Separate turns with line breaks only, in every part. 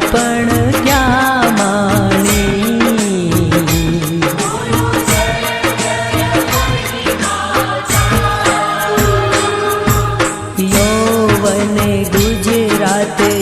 પણ ક્યાં માણી? યૌવને ગુજરાત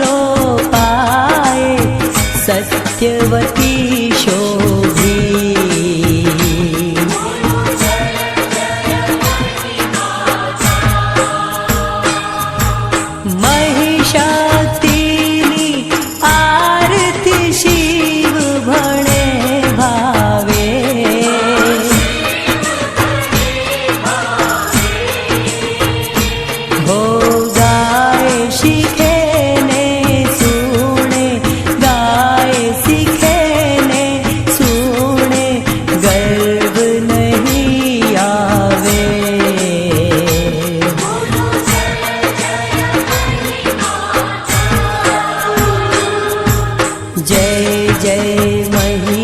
लोपाय सत्यवतीशोभि महिषा जय जय मही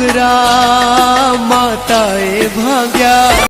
घुघरा माताए भाग्या।